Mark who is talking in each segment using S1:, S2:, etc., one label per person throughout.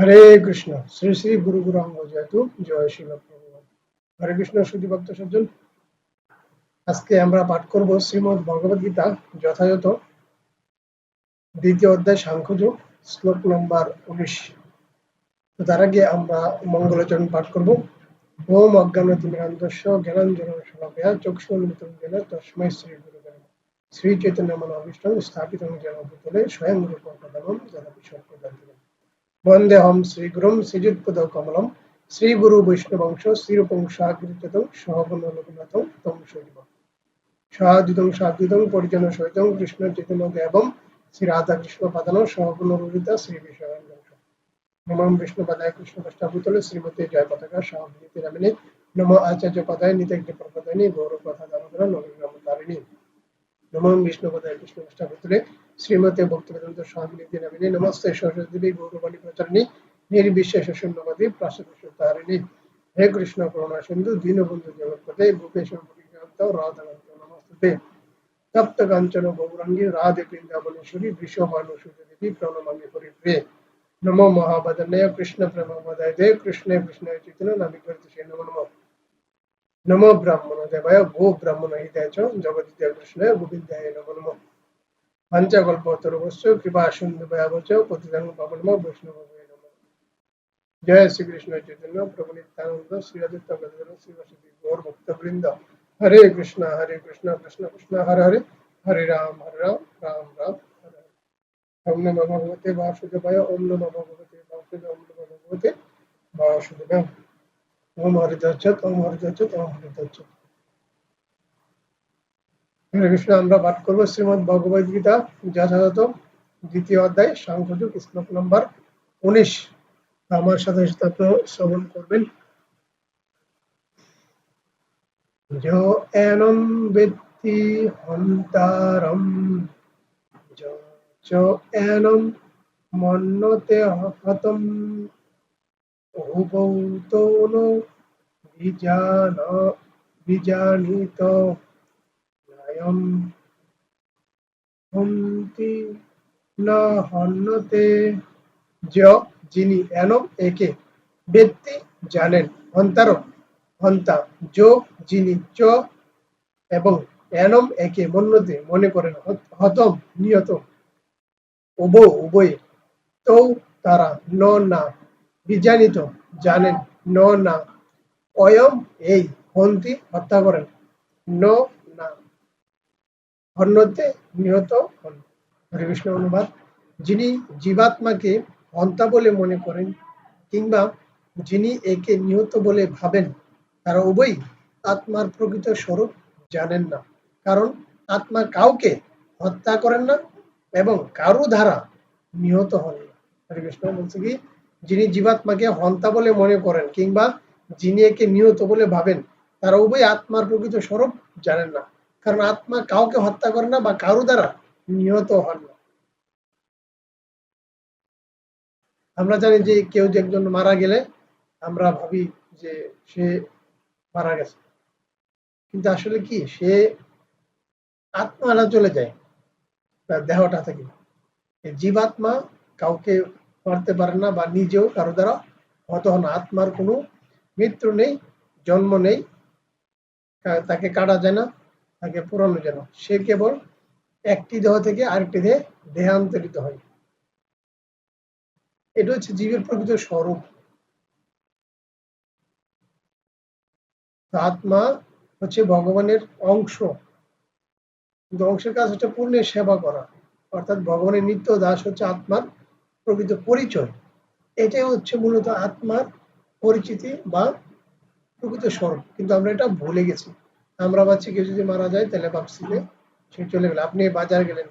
S1: হরে কৃষ্ণ শ্রী শ্রী গুরু গুরু অঙ্গ জয়তু জয় শিল হরে কৃষ্ণ সুদী ভক্ত সজ্জন আজকে আমরা পাঠ করব শ্রীমদ ভগবদ গীতা যথাযথ দ্বিতীয় অধ্যায় সাংখ্যযোগ শ্লোক নম্বর উনিশ তো তার আগে আমরা মঙ্গলচরণ পাঠ করব ওম অজ্ঞান তিমিরান্তস্য জ্ঞানাঞ্জন সমাপয়া চক্ষুন্মিতম জ্ঞান তস্মৈ শ্রী গুরু শ্রী চৈতন্য অভিষ্ঠান স্থাপিত যেন ভূতলে স্বয়ং রূপ প্রদানম যেন বিষয় প্রদান वन्देऽहं বৈষ্ণব বংশ श्रीगुरुवैष्णवंश পরিজন সহিতং কৃষ্ণ দেবম শ্রী রাধা কৃষ্ণ পাদান সহগুণরূপিতা শ্রী বংশ নমঃ বিষ্ণু পাদায় কৃষ্ণ কষ্টাভূতলে শ্রীমতী জয় পতাকা সহনীতি রামিনী নম আচার্য পাদায় নিতজ্ঞ প্রপদায়নী গৌরব কথা দামোদর নবীন তারিণী নমঃ বিষ্ণু কৃষ্ণ কষ্টাভূতলে শ্রীমতে ভক্তবেদান্ত স্বামীনীতি নামিনী নমস্তে সরস্বতী গৌরবাণী প্রচারণী নির্বিশেষ শূন্যবাদী প্রাসাদ তারিণী హే కృష్ణ కరుణా సింధు దీనబంధు జగత్పతే భూపేశ్వర పురికాంత రాధగంత నమస్తే తప్త కాంచన గౌరంగి రాధే బృందావనేశ్వరి విశ్వమానుషుదేవి ప్రణమామి పరిప్రే నమో మహాబదనయ కృష్ణ ప్రేమోదయదే కృష్ణ కృష్ణ చిత్తున నమి కృతి నమో నమో నమో బ్రాహ్మణ దేవాయ గో బ్రాహ్మణ హితాయ జగతి కృష్ణ గోవిందాయ నమో నమో પંચકલ્પોત્તરવસ્તુ કૃપા સિંધુ ભયાવચો પતિધર્મ પાપણમાં વૈષ્ણવ જય શ્રી કૃષ્ણ ચૈતન્ય પ્રભુ નિત્યાનંદ શ્રી અદિત્ય ગદગર શ્રી વસુદી ગૌર ભક્તવૃંદ હરે કૃષ્ણ હરે કૃષ્ણ કૃષ્ણ કૃષ્ણ હરે હરે હરે રામ હરે રામ રામ રામ હરે ઓમ નમઃ ભગવતે વાસુદેવાય ઓમ નમઃ ભગવતે વાસુદેવાય ઓમ નમઃ ભગવતે વાસુદેવાય ઓમ હરિદચ્છત ઓમ હરિદચ્છત ઓમ હરિદચ્છત হরে কৃষ্ণ আমরা পাঠ করবো শ্রীমদ ভগবদ গীতা যথাযথ দ্বিতীয় অধ্যায় সাংখ্যযোগ শ্লোক নম্বর উনিশ আমার সাথে সাথে শ্রবণ করবেন বিজানিত স্বয়ং হন্তি হন্যতে য যিনি এন একে ব্যক্তি জানেন হন্তার হন্তা যিনি চ এবং এনম একে মন্যতে মনে করেন হতম নিহত উব উভয়ে তৌ তারা ন না বিজানিত জানেন ন না অয়ম এই হন্তি হত্যা করেন ন অন্যতে নিহত হন হরিকৃষ্ণ অনুবাদ যিনি জীবাত্মাকে হন্তা বলে মনে করেন কিংবা যিনি একে নিহত বলে ভাবেন তারা উভয়ই আত্মার প্রকৃত স্বরূপ জানেন না কারণ আত্মা কাউকে হত্যা করেন না এবং কারো দ্বারা নিহত হন না বলছে কি যিনি জীবাত্মাকে হন্তা বলে মনে করেন কিংবা যিনি একে নিহত বলে ভাবেন তারা উভয় আত্মার প্রকৃত স্বরূপ জানেন না কারণ আত্মা কাউকে হত্যা করে না বা কারো দ্বারা নিহত হন না আমরা জানি যে কেউ যে একজন মারা গেলে আমরা ভাবি যে সে মারা গেছে কিন্তু আসলে কি সে আত্মারা চলে যায় তার দেহটা থেকে জীবাত্মা কাউকে মারতে পারে না বা নিজেও কারো দ্বারা হত হন আত্মার কোনো মৃত্যু নেই জন্ম নেই তাকে কাটা যায় না তাকে পুরানো যেন সে কেবল একটি দেহ থেকে আরেকটি দেহে দেহান্তরিত হয় এটা হচ্ছে জীবের প্রকৃত স্বরূপ আত্মা হচ্ছে ভগবানের অংশ কিন্তু অংশের কাজ হচ্ছে পূর্ণের সেবা করা অর্থাৎ ভগবানের নিত্য দাস হচ্ছে আত্মার প্রকৃত পরিচয় এটাই হচ্ছে মূলত আত্মার পরিচিতি বা প্রকৃত স্বরূপ কিন্তু আমরা এটা ভুলে গেছি আমরা ভাবছি কেউ যদি মারা যায় তাহলে যে সে চলে গেল আপনি বাজার গেলেন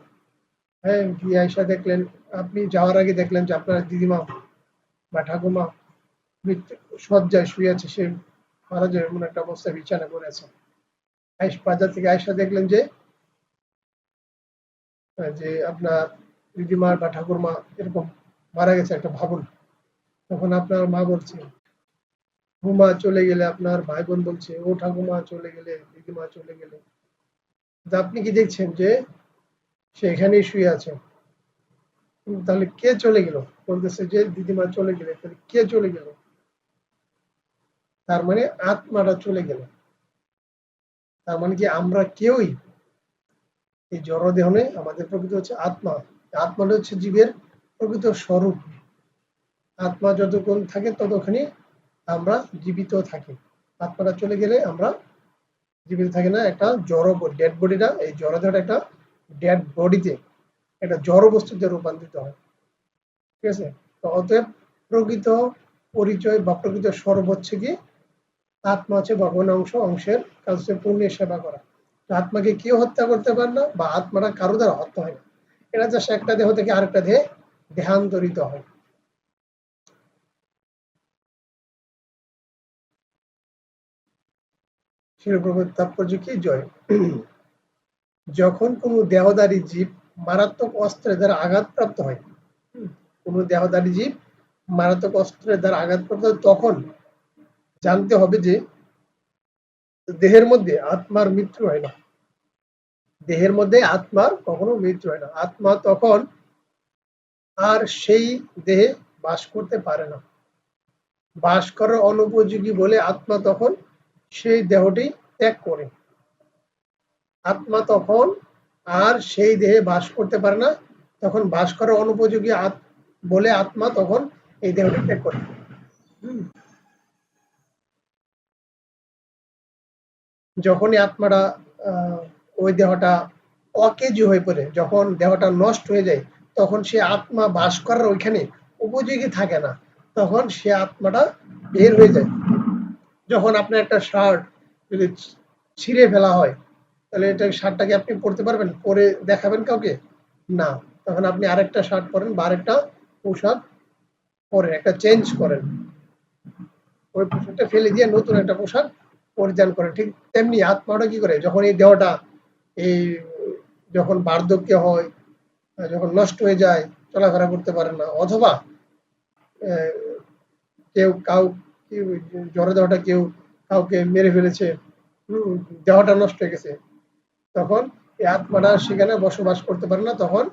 S1: হ্যাঁ গিয়ে আইসা দেখলেন আপনি যাওয়ার আগে দেখলেন যে আপনার দিদিমা বা ঠাকুমা সজ্জায় শুয়ে আছে সে মারা যায় এমন একটা অবস্থায় বিছানা করে আছে বাজার থেকে আয়সা দেখলেন যে হ্যাঁ, যে আপনার দিদিমা বা ঠাকুরমা এরকম মারা গেছে একটা ভাবুন তখন আপনার মা বলছে বুমা চলে গেলে আপনার ভাই বোন বলছে ও ঠাকুমা চলে গেলে দিদিমা চলে গেলে আপনি কি দেখছেন যে সে এখানেই শুয়ে আছে তাহলে কে চলে গেল বলতেছে যে দিদিমা চলে গেলে তাহলে কে চলে গেল তার মানে আত্মাটা চলে গেল তার মানে কি আমরা কেউই এই জড়দেহ নেই আমাদের প্রকৃত হচ্ছে আত্মা আত্মাটা হচ্ছে জীবের প্রকৃত স্বরূপ আত্মা যতক্ষণ থাকে ততখানি আমরা জীবিত থাকি আত্মাটা চলে গেলে আমরা জীবিত থাকি না একটা জড় ডেড বডিটা এই জড় ধরে একটা ডেড বডিতে একটা জড় বস্তুতে রূপান্তরিত হয় ঠিক আছে তো অতএব প্রকৃত পরিচয় বা প্রকৃত স্বরূপ হচ্ছে কি আত্মা হচ্ছে ভগবান অংশ অংশের কাছে পূর্ণের সেবা করা আত্মাকে কেউ হত্যা করতে পারে না বা আত্মাটা কারো দ্বারা হত্যা হয় না এটা জাস্ট একটা দেহ থেকে আরেকটা দেহে দেহান্তরিত হয় শিরোপ্রভুর তাৎপর্য কি জয় যখন কোনো দেহদারী জীব মারাত্মক অস্ত্রের দ্বারা আঘাতপ্রাপ্ত হয় কোনো দেহদারী জীব মারাত্মক অস্ত্রের দ্বারা আঘাতপ্রাপ্ত হয় তখন জানতে হবে যে দেহের মধ্যে আত্মার মৃত্যু হয় না দেহের মধ্যে আত্মার কখনো মৃত্যু হয় না আত্মা তখন আর সেই দেহে বাস করতে পারে না বাস করার অনুপযোগী বলে আত্মা তখন সেই দেহটি ত্যাগ করে আত্মা তখন আর সেই দেহে বাস করতে পারে না তখন বাস করার অনুপযোগী বলে আত্মা তখন এই দেহটি ত্যাগ করে যখনই আত্মাটা ওই দেহটা অকেজি হয়ে পড়ে যখন দেহটা নষ্ট হয়ে যায় তখন সে আত্মা বাস করার ওইখানে উপযোগী থাকে না তখন সে আত্মাটা বের হয়ে যায় যখন আপনার একটা শার্ট যদি ছিঁড়ে ফেলা হয় তাহলে এটা শার্টটাকে আপনি পরতে পারবেন পরে দেখাবেন কাউকে না তখন আপনি আরেকটা শার্ট পরেন বা আরেকটা পোশাক পরেন একটা চেঞ্জ করেন ওই পোশাকটা ফেলে দিয়ে নতুন একটা পোশাক পরিধান করেন ঠিক তেমনি আত্মাটা কি করে যখন এই দেহটা এই যখন বার্ধক্য হয় যখন নষ্ট হয়ে যায় চলাফেরা করতে পারে না অথবা কেউ কাউ ঝড়ে দেওয়াটা কেউ কাউকে মেরে ফেলেছে দেওয়াটা নষ্ট হয়ে গেছে তখন এই আত্মাটা সেখানে বসবাস করতে পারে না তখন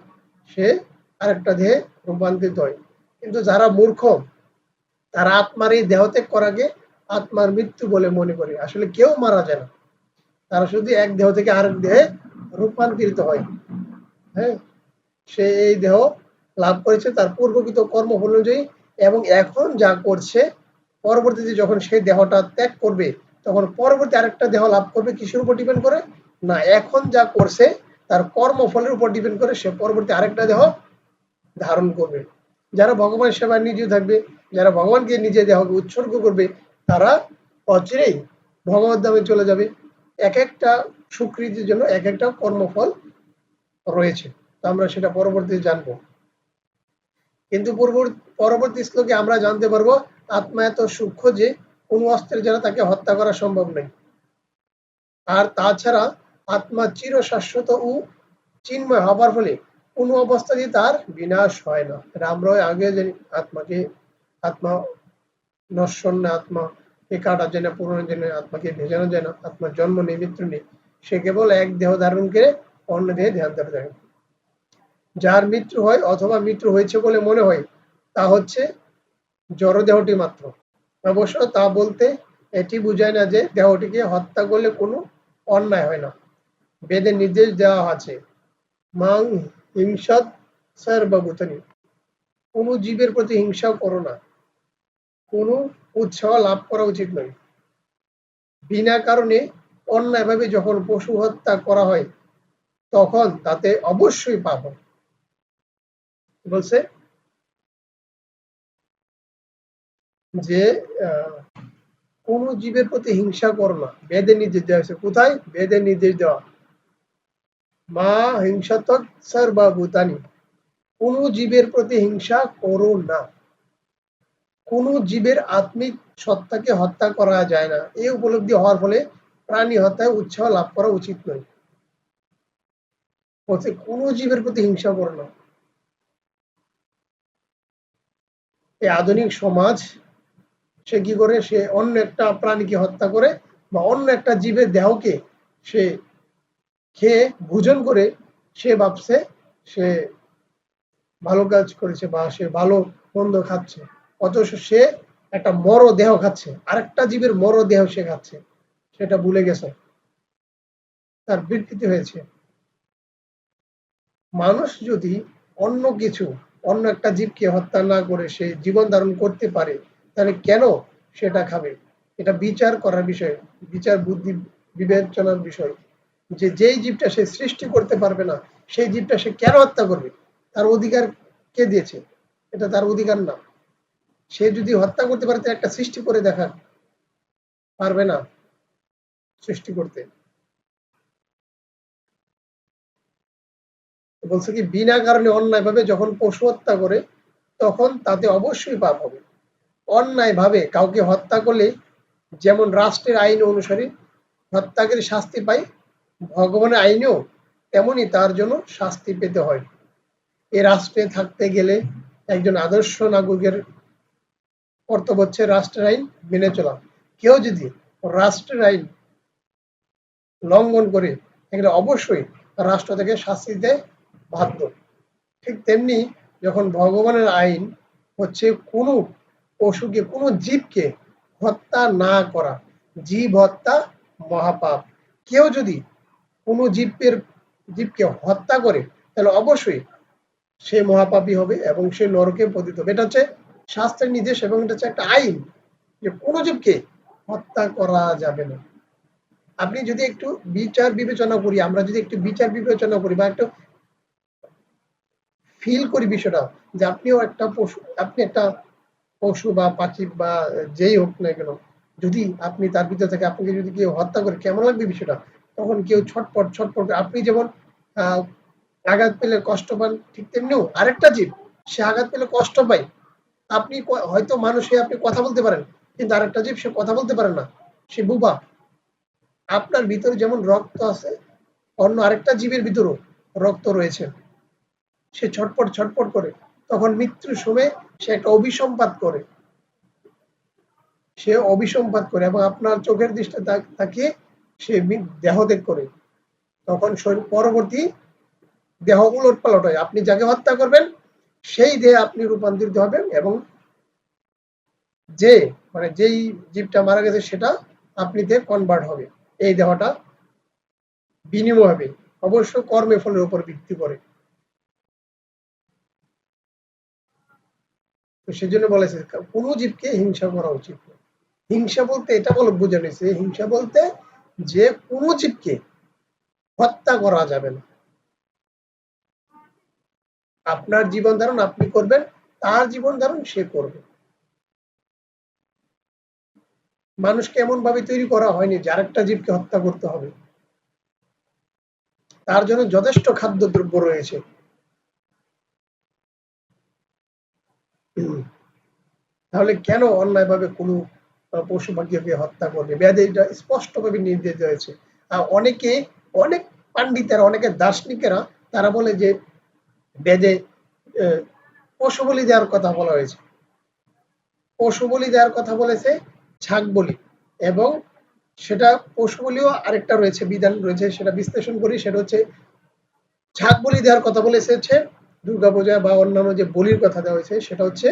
S1: সে আরেকটা দেহে রূপান্তরিত হয় কিন্তু যারা মূর্খ তারা আত্মার এই দেহ দেহত্যাগ করাকে আত্মার মৃত্যু বলে মনে করে আসলে কেউ মারা যায় না তারা শুধু এক দেহ থেকে আরেক দেহে রূপান্তরিত হয় হ্যাঁ সে এই দেহ লাভ করেছে তার পূর্বকৃত কর্ম অনুযায়ী এবং এখন যা করছে পরবর্তীতে যখন সেই দেহটা ত্যাগ করবে তখন পরবর্তী আরেকটা দেহ লাভ করবে কিসের উপর ডিপেন্ড করে না এখন যা করছে তার কর্মফলের উপর ডিপেন্ড করে সে পরবর্তী আরেকটা দেহ ধারণ করবে যারা ভগবানের সেবায় নিয়োজিত থাকবে যারা ভগবানকে নিজের দেহকে উৎসর্গ করবে তারা অচিরেই ভগবত দামে চলে যাবে এক একটা সুকৃতির জন্য এক একটা কর্মফল রয়েছে তো আমরা সেটা পরবর্তীতে জানবো কিন্তু পূর্ব পরবর্তী শ্লোকে আমরা জানতে পারবো আত্মা এত সূক্ষ্ম যে কোনো অস্ত্রের দ্বারা তাকে হত্যা করা সম্ভব নেই আর তাছাড়া আত্মা চির শাশ্বত ও চিন্ময় হবার ফলে কোনো অবস্থাতেই তার বিনাশ হয় না রাম রয় আগে যে আত্মাকে আত্মা নশ্বর না আত্মা এ কাটা যায় পুরনো যায় আত্মাকে ভেজানো যায় না আত্মার জন্ম নিমিত্র নেই সে কেবল এক দেহ ধারণ করে অন্য দেহে ধ্যান ধারণ করে যার মৃত্যু হয় অথবা মৃত্যু হয়েছে বলে মনে হয় তা হচ্ছে জড়দেহটি মাত্র অবশ্য তা বলতে এটি বুঝায় না যে দেহটিকে হত্যা করলে কোনো অন্যায় হয় না বেদে নির্দেশ দেওয়া আছে মাং হিংসদ সর্বভূতনী কোনো জীবের প্রতি হিংসাও করো না কোনো উৎসাহ লাভ করা উচিত নয় বিনা কারণে অন্যায়ভাবে যখন পশু হত্যা করা হয় তখন তাতে অবশ্যই পাব বলছে যে কোন জীবের প্রতি হিংসা করো না বেদের নির্দেশ দেওয়া হয়েছে কোথায় বেদের নির্দেশ দেওয়া মা বা ভূতানি কোন জীবের প্রতি হিংসা করো না কোন জীবের আত্মিক সত্তাকে হত্যা করা যায় না এই উপলব্ধি হওয়ার ফলে প্রাণী হত্যায় উৎসাহ লাভ করা উচিত নয় কোন জীবের প্রতি হিংসা করো না এই আধুনিক সমাজ সে কি করে সে অন্য একটা প্রাণীকে হত্যা করে বা অন্য একটা জীবের দেহকে সে খেয়ে ভোজন করে সে ভাবছে সে ভালো কাজ করেছে বা সে ভালো মন্দ খাচ্ছে অথচ সে একটা মর দেহ খাচ্ছে আরেকটা জীবের মর দেহ সে খাচ্ছে সেটা ভুলে গেছে তার বিকৃতি হয়েছে মানুষ যদি অন্য কিছু অন্য একটা জীবকে হত্যা না করে সে জীবন ধারণ করতে পারে তাহলে কেন সেটা খাবে এটা বিচার করার বিষয় বিচার বুদ্ধি বিবেচনার বিষয় যে যেই জীবটা সে সৃষ্টি করতে পারবে না সেই জীবটা সে কেন হত্যা করবে তার অধিকার কে দিয়েছে এটা তার অধিকার না সে যদি হত্যা করতে পারে একটা সৃষ্টি করে দেখার পারবে না সৃষ্টি করতে বলছে কি বিনা কারণে অন্যায় ভাবে যখন পশু হত্যা করে তখন তাতে অবশ্যই পাপ হবে অন্যায়ভাবে কাউকে হত্যা করলে যেমন রাষ্ট্রের আইন অনুসারে হত্যাকারী শাস্তি পায় ভগবানের আইনেও তেমনই তার জন্য শাস্তি পেতে হয় এ রাষ্ট্রে থাকতে গেলে একজন আদর্শ নাগরিকের কর্তব্য হচ্ছে রাষ্ট্রের আইন মেনে চলা কেউ যদি রাষ্ট্রের আইন লঙ্ঘন করে এগুলো অবশ্যই রাষ্ট্র থেকে শাস্তি দেয় বাধ্য ঠিক তেমনি যখন ভগবানের আইন হচ্ছে কোনো পশুকে কোনো জীবকে হত্যা না করা জীব হত্যা মহাপাপ কেউ যদি কোনো জীবের জীবকে হত্যা করে তাহলে অবশ্যই সে মহাপাপী হবে এবং সে নরকে পতিত হবে এটা হচ্ছে শাস্ত্রের নির্দেশ এবং এটা হচ্ছে একটা আইন যে কোনো জীবকে হত্যা করা যাবে না আপনি যদি একটু বিচার বিবেচনা করি আমরা যদি একটু বিচার বিবেচনা করি বা একটু ফিল করি বিষয়টা যে আপনিও একটা পশু আপনি একটা পশু বা পাখি বা যেই হোক না কেন যদি আপনি তার ভিতর থেকে আপনাকে যদি কেউ হত্যা করে কেমন লাগবে বিষয়টা তখন কেউ ছটপট ছটপট আপনি যেমন আঘাত পেলে কষ্ট পান ঠিক তেমনিও আরেকটা জীব সে আঘাত পেলে কষ্ট পায় আপনি হয়তো মানুষে আপনি কথা বলতে পারেন কিন্তু আরেকটা জীব সে কথা বলতে পারে না সে বুবা আপনার ভিতরে যেমন রক্ত আছে অন্য আরেকটা জীবের ভিতরও রক্ত রয়েছে সে ছটপট ছটপট করে তখন মৃত্যুর সময় সে একটা অভিসম্পাত করে সে অভিসম্পাত করে এবং আপনার চোখের দৃষ্টি তাকিয়ে সে দেহত্যাগ করে তখন পরবর্তী দেহ উলট পালট হয় আপনি যাকে হত্যা করবেন সেই দেহে আপনি রূপান্তরিত হবেন এবং যে মানে যেই জীবটা মারা গেছে সেটা আপনি দেহ কনভার্ট হবে এই দেহটা বিনিময় হবে অবশ্য কর্মে ফলের উপর ভিত্তি করে সেজন্য বলেছে কোনো জীবকে হিংসা করা উচিত হিংসা বলতে এটা বলে বোঝা হয়েছে হিংসা বলতে যে কোনো জীবকে হত্যা করা যাবে না আপনার জীবন ধারণ আপনি করবেন তার জীবন ধারণ সে করবে মানুষকে এমন ভাবে তৈরি করা হয়নি যার একটা জীবকে হত্যা করতে হবে তার জন্য যথেষ্ট খাদ্যদ্রব্য রয়েছে তাহলে কেন অন্যায়ভাবে কোনো পশু পাখিকে হত্যা করবে ব্যাধে এটা স্পষ্টভাবে নির্দেশ রয়েছে আর অনেকে অনেক পান্ডিতেরা অনেকে দার্শনিকেরা তারা বলে যে বেদে পশু বলি দেওয়ার কথা বলা হয়েছে পশু বলি দেওয়ার কথা বলেছে ছাগ বলি এবং সেটা পশু বলিও আরেকটা রয়েছে বিধান রয়েছে সেটা বিশ্লেষণ করি সেটা হচ্ছে ছাগ বলি দেওয়ার কথা বলেছে দুর্গাপূজা বা অন্যান্য যে বলির কথা দেওয়া হয়েছে সেটা হচ্ছে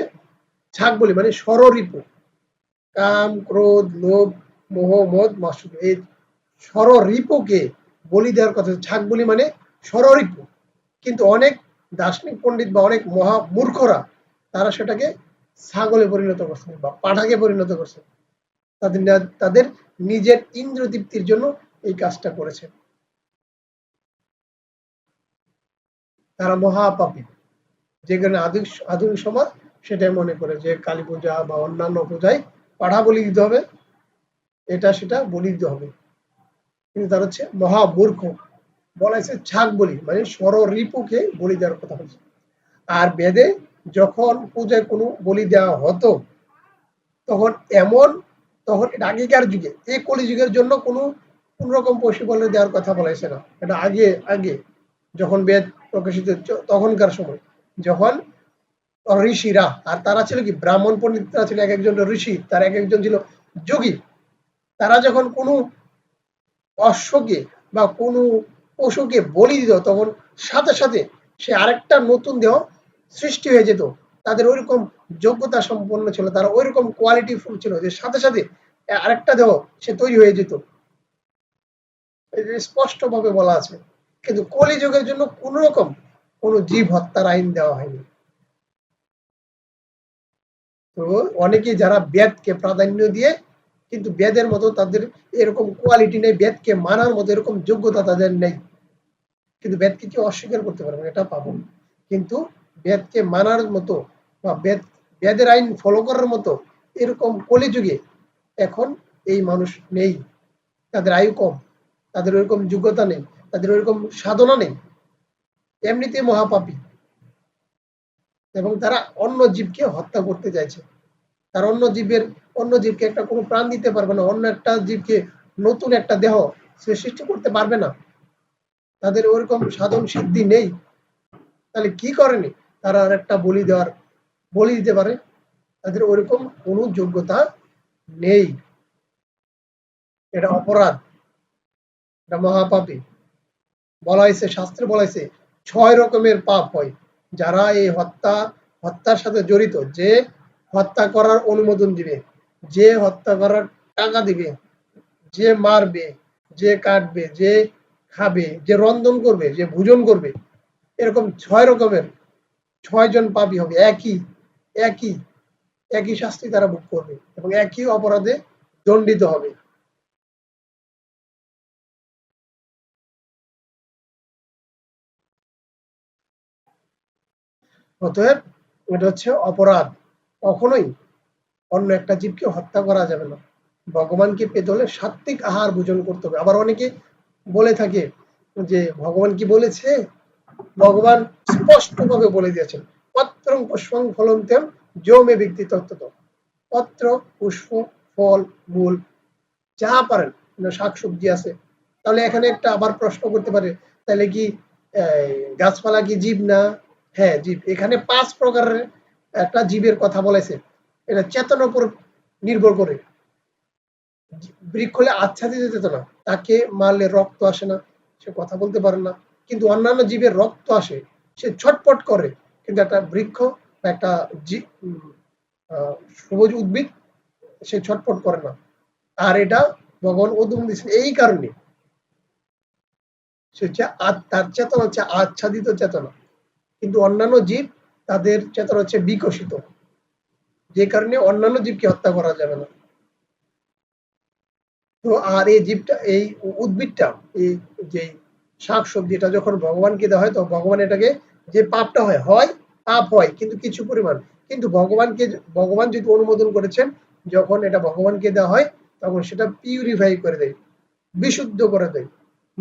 S1: ঝাঁক বলি মানে সররিপু কাম ক্রোধ লোভ মোহ মদ মাসুক এই সররিপুকে বলি দেওয়ার কথা ঝাঁক বলি মানে সররিপু কিন্তু অনেক দার্শনিক পণ্ডিত বা অনেক মহা মূর্খরা তারা সেটাকে ছাগলে পরিণত করছেন বা পাঠাকে পরিণত করছেন তাদের তাদের নিজের ইন্দ্র তৃপ্তির জন্য এই কাজটা করেছেন তারা মহাপাপী যে কারণে আধুনিক আধুনিক সমাজ সেটাই মনে করে যে কালী পূজা বা অন্যান্য পূজায় পাঠা বলি দিতে হবে এটা সেটা বলি দিতে হবে কিন্তু তার হচ্ছে মহামূর্খ বলা হয়েছে ছাগ বলি মানে রিপুকে বলি দেওয়ার কথা হয়েছে আর বেদে যখন পূজায় কোনো বলি দেওয়া হতো তখন এমন তখন এটা আগেকার যুগে এই কলিযুগের জন্য কোনো কোন রকম পশু বলে দেওয়ার কথা বলা হয়েছে না এটা আগে আগে যখন বেদ প্রকাশিত তখনকার সময় যখন ঋষিরা আর তারা ছিল কি ব্রাহ্মণ পণ্ডিতরা ছিল এক একজন ঋষি তার এক একজন ছিল যোগী তারা যখন কোনো অশ্বকে বা কোনো পশুকে বলি দিত তখন সাথে সাথে সে আরেকটা নতুন দেহ সৃষ্টি হয়ে যেত তাদের ওইরকম যোগ্যতা সম্পন্ন ছিল তারা ওইরকম কোয়ালিটি ফুল ছিল যে সাথে সাথে আরেকটা দেহ সে তৈরি হয়ে যেত স্পষ্টভাবে বলা আছে কিন্তু কলিযুগের জন্য কোন রকম কোন জীব হত্যার আইন দেওয়া হয়নি তো অনেকে যারা বেদকে প্রাধান্য দিয়ে কিন্তু বেদের মতো তাদের এরকম কোয়ালিটি নেই বেদকে মানার মতো এরকম যোগ্যতা তাদের নেই কিন্তু বেদকে কি অস্বীকার করতে পারবেন এটা পাবো কিন্তু বেদকে মানার মতো বা বেদ বেদের আইন ফলো করার মতো এরকম কলিযুগে এখন এই মানুষ নেই তাদের আয়ু কম তাদের ওরকম যোগ্যতা নেই তাদের ওইরকম সাধনা নেই এমনিতে মহাপাপী এবং তারা অন্য জীবকে হত্যা করতে চাইছে তার অন্য জীবের অন্য জীবকে একটা কোনো প্রাণ দিতে পারবে না অন্য একটা জীবকে নতুন একটা দেহ সে সৃষ্টি করতে পারবে না তাদের ওইরকম সাধন সিদ্ধি নেই তাহলে কি করেনি তারা আর একটা বলি দেওয়ার বলি দিতে পারে তাদের ওরকম কোনো যোগ্যতা নেই এটা অপরাধ এটা মহাপাপী বলা হয়েছে শাস্ত্রে বলা হয়েছে ছয় রকমের পাপ হয় যারা এই হত্যা হত্যার সাথে জড়িত যে হত্যা করার অনুমোদন দিবে যে হত্যা করার টাকা দিবে যে মারবে যে কাটবে যে খাবে যে রন্ধন করবে যে ভোজন করবে এরকম ছয় রকমের ছয়জন পাপি হবে একই একই একই শাস্তি তারা ভোগ করবে এবং একই অপরাধে দণ্ডিত হবে অতএব এটা হচ্ছে অপরাধ কখনোই অন্য একটা জীবকে হত্যা করা যাবে না ভগবানকে পেতে হলে সাত্বিক আহার ভোজন করতে হবে আবার অনেকে বলে থাকে যে ভগবান কি বলেছে ভগবান স্পষ্টভাবে বলে দিয়েছেন পত্র পুষ্পং তেম জমে ব্যক্তি তত্ত্ব পত্র পুষ্প ফল মূল যা পারেন মানে শাকসবজি আছে তাহলে এখানে একটা আবার প্রশ্ন করতে পারে তাহলে কি গাছপালা কি জীব না হ্যাঁ জীব এখানে পাঁচ প্রকারের একটা জীবের কথা বলেছে এটা চেতনার উপর নির্ভর করে বৃক্ষ হলে আচ্ছাদিত চেতনা তাকে মারলে রক্ত আসে না সে কথা বলতে পারে না কিন্তু অন্যান্য জীবের রক্ত আসে সে ছটপট করে কিন্তু একটা বৃক্ষ বা একটা সবুজ উদ্ভিদ সে ছটপট করে না আর এটা ভগবান উদ্যম দিয়েছেন এই কারণে সে হচ্ছে তার চেতনা হচ্ছে আচ্ছাদিত চেতনা কিন্তু অন্যান্য জীব তাদের চেতনা হচ্ছে বিকশিত যে কারণে অন্যান্য জীবকে হত্যা করা যাবে না তো আর এই জীবটা এই উদ্ভিদটা এই যে শাক সবজি এটা যখন ভগবানকে দেওয়া হয় তো ভগবান এটাকে যে পাপটা হয় হয় পাপ হয় কিন্তু কিছু পরিমাণ কিন্তু ভগবানকে ভগবান যদি অনুমোদন করেছেন যখন এটা ভগবানকে দেওয়া হয় তখন সেটা পিউরিফাই করে দেয় বিশুদ্ধ করে দেয়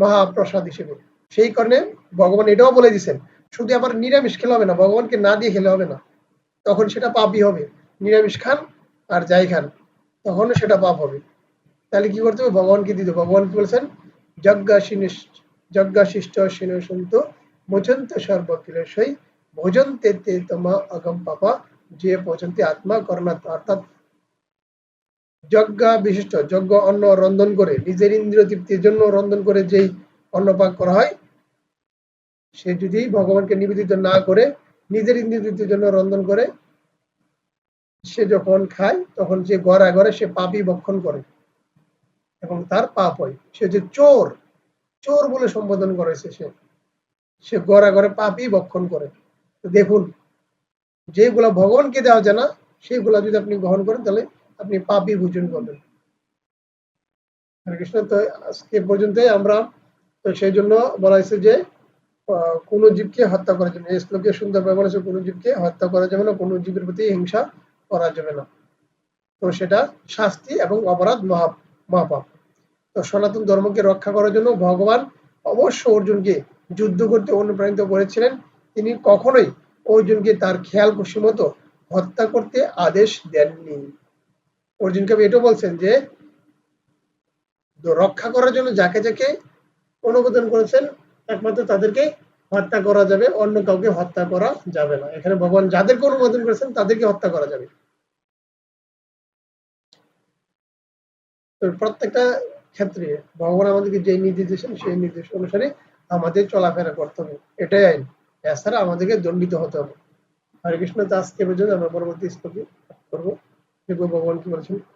S1: মহাপ্রসাদ হিসেবে সেই কারণে ভগবান এটাও বলে দিচ্ছেন শুধু আবার নিরামিষ খেলে হবে না ভগবানকে না দিয়ে খেলে হবে না তখন সেটা পাপই হবে নিরামিষ খান আর যাই খান তখনও সেটা পাপ হবে তাহলে কি করতে হবে ভগবানকে দিতে ভগবান কি বলছেন যজ্ঞাশিনিস যজ্ঞাশিষ্ট শিন সর্বকিলেশই ভোজন্তে তে তোমা অগম পাপা যে পর্যন্ত আত্মা করণাত অর্থাৎ যজ্ঞা বিশিষ্ট যজ্ঞ অন্ন রন্ধন করে নিজের ইন্দ্রিয় তৃপ্তির জন্য রন্ধন করে যেই অন্নপান করা হয় সে যদি ভগবানকে নিবেদিত না করে নিজের ইন্দ্রিয়তৃপ্তির জন্য রন্ধন করে সে যখন খায় তখন যে গড়া গড়ে সে পাপই ভক্ষণ করে এবং তার পাপ হয় সে যে চোর চোর বলে সম্বোধন করেছে সে সে গড়া গড়ে পাপই ভক্ষণ করে দেখুন যেগুলা ভগবানকে দেওয়া যায় না সেগুলা যদি আপনি গ্রহণ করেন তাহলে আপনি পাপই ভোজন করবেন কৃষ্ণ তো আজকে পর্যন্তই আমরা তো সেই জন্য বলা হয়েছে যে কোন জীবকে হত্যা করা যাবে এই শ্লোকে সুন্দর ব্যবহার হয়েছে কোনো জীবকে হত্যা করা যাবে না কোনো জীবের প্রতি হিংসা করা যাবে না তো সেটা শাস্তি এবং অপরাধ মহা মহাপাপ তো সনাতন ধর্মকে রক্ষা করার জন্য ভগবান অবশ্য অর্জুনকে যুদ্ধ করতে অনুপ্রাণিত করেছিলেন তিনি কখনোই অর্জুনকে তার খেয়াল খুশি মতো হত্যা করতে আদেশ দেননি অর্জুনকে কবি এটাও বলছেন যে রক্ষা করার জন্য যাকে যাকে অনুমোদন করেছেন একমাত্র তাদেরকে হত্যা করা যাবে অন্য কাউকে হত্যা করা যাবে না এখানে ভগবান যাদেরকে অনুমোদন করেছেন তাদেরকে হত্যা করা যাবে প্রত্যেকটা ক্ষেত্রে ভগবান আমাদেরকে যে নির্দেশ দিয়েছেন সেই নির্দেশ অনুসারে আমাদের চলাফেরা করতে হবে এটাই আইন এছাড়া আমাদেরকে দণ্ডিত হতে হবে হরে কৃষ্ণ তো আজকে পর্যন্ত আমরা পরবর্তী স্কুলকে করবো ভগবান কি বলেছেন